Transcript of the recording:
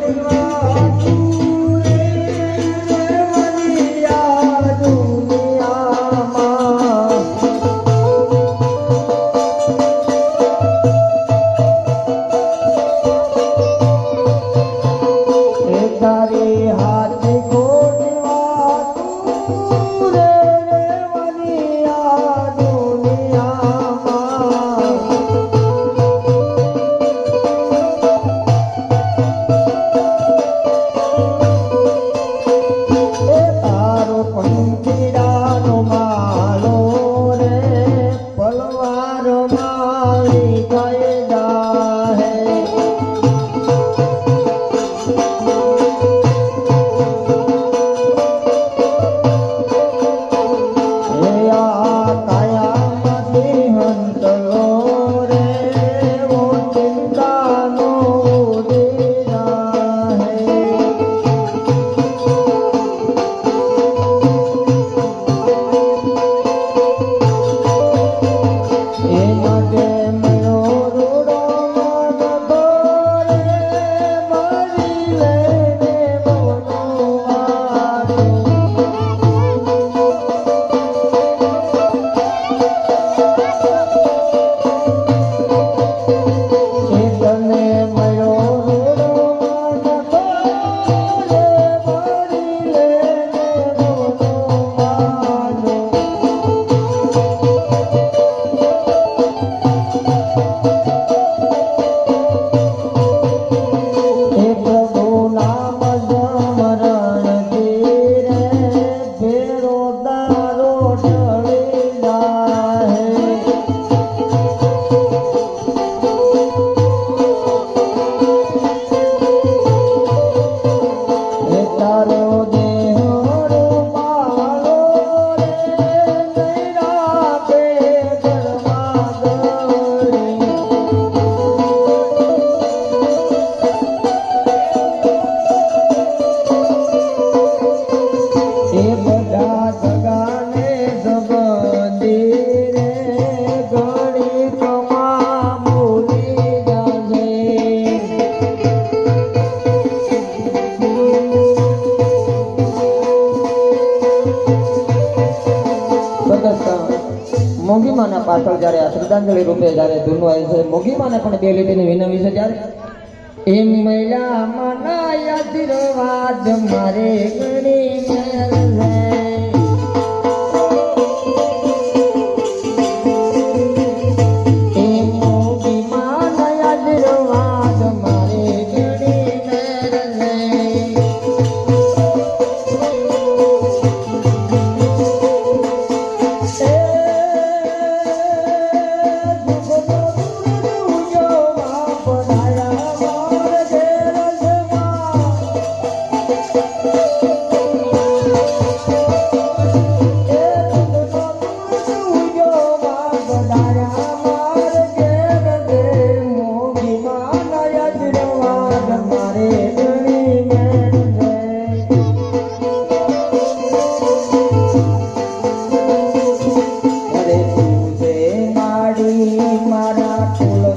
oh Americano, ma પાછળ જ્યારે આ શ્રદ્ધાંજલિ રૂપે જ્યારે ધૂનો આવે છે, મોગીમાને પણ બે લીટીની વિનવી છે ત્યારે એમ મૈલા મનાયા મારે ગણી I'm not